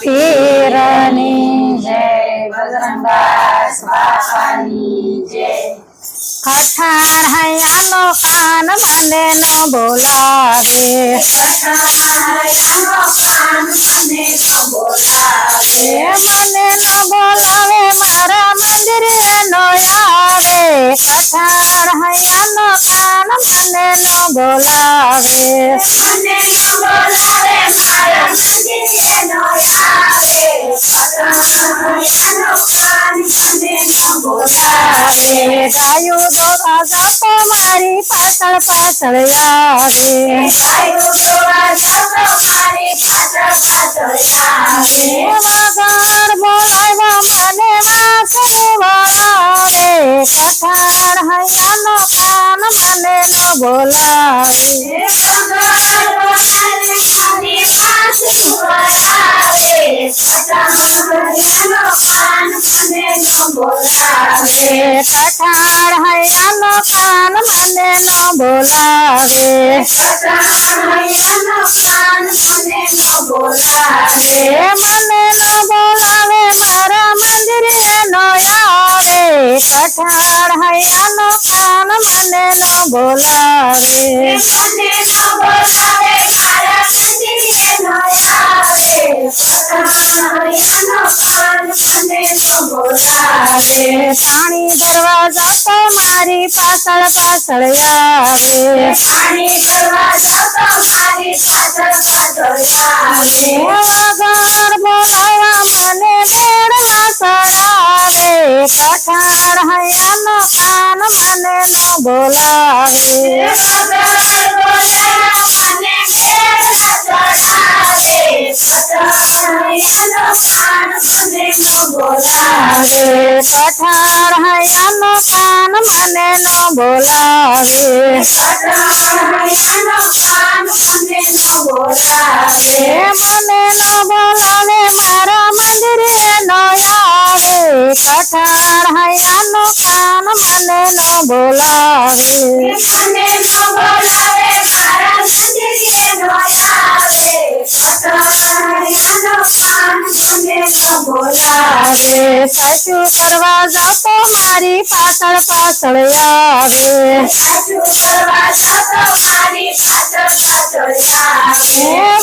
પીરની જય બજરંગદાસ બાપાની જય કઠાણ હૈયાનો કાન મને ન બોલાવે મને ન બોલાવે મારા મંદિરે નો આવે કાન મને ન બોલાવે આવે ગાયું દોરા જાતો મારી પાછળ પાછળ આવે વગર বোলাবে। কাঠার হাইরা লোকান মানে ন বোলাবে। মানে ন বোলাবে মারা মন্দিরে নয়াবে কাঠা મને ન બોલાવે આવે પાણી ભરવા જતો મારી પાછળ પાછળ આવે પાણી ભરવા જતો મારી પાછળ પાછળ આવે વગર બોલાવા મને બેડલા આવે કઠાણ હૈયાનો કાન મને ન બોલાવે એ મને ન બોલાવે મારા મંદિરે ન આવે કઠાણ હૈયાનો કાન મને ન બોલાવે આવે. સાસુ કરવા જતો મારી પાછળ પાછળ આવે.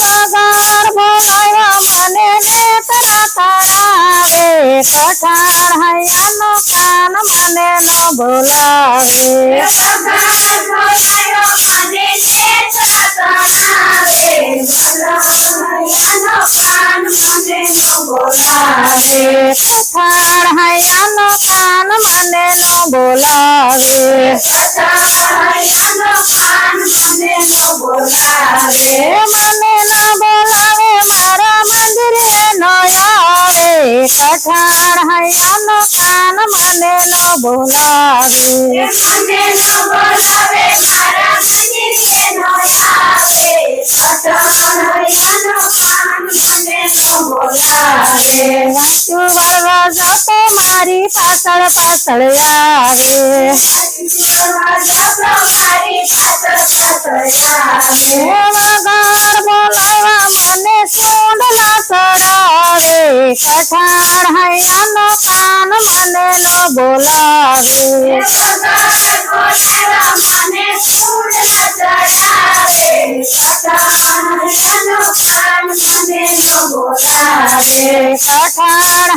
વગર બોલાવ્યા મને નેત્રા તરાવે કઠાણ હૈયાનો કાન મને ન બોલાવે. આવે કઠાણ હૈયાનો કાન મને ન બોલાવે એ મને ન બોલાવે મારા મંદિરે ન આવે કઠાણ હૈયાનો કાન મને ન બોલાવે મારી પાછળ પાછળ આવે વગર બોલાવા મને સોંડલા ચડાવે કઠાણ હૈયાનો કાન મને નો બોલાવે. કઠાણ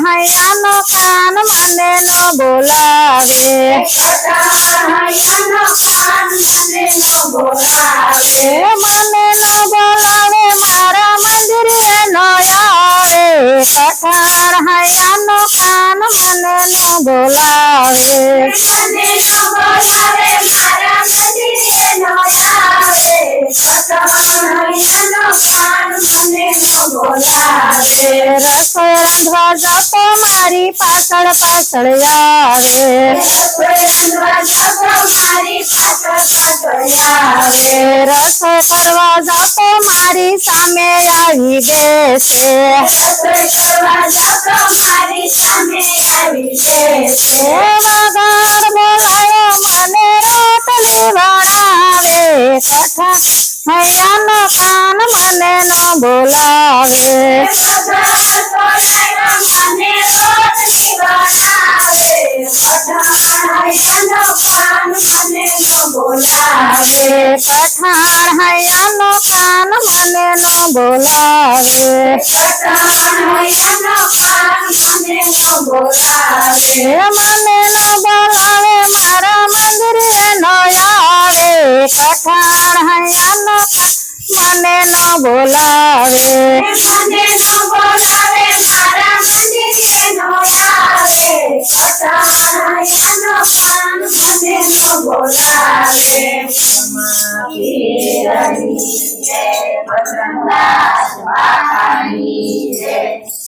હૈયાનો કાન મને નો બોલાવે. મને નો બોલાવે મારા મંદિરે નો આવે કઠાણ હૈયાનો કાન મને નો બોલાવે. રસોઈ રાંધવા જતો મારી પાછળ પાછળ આવે રસોઈ કરવા જતો મારી સામે આવી બેસે એ વગર બોલાયો পঠার হাই আলো কান মনে ন বোলাবে মনে ন বোলাবে মারা মন্দিরে নয়াবে পঠার হাই আলো মনে ন বোলাবে মনে ন বোলাবে। કાન મને ન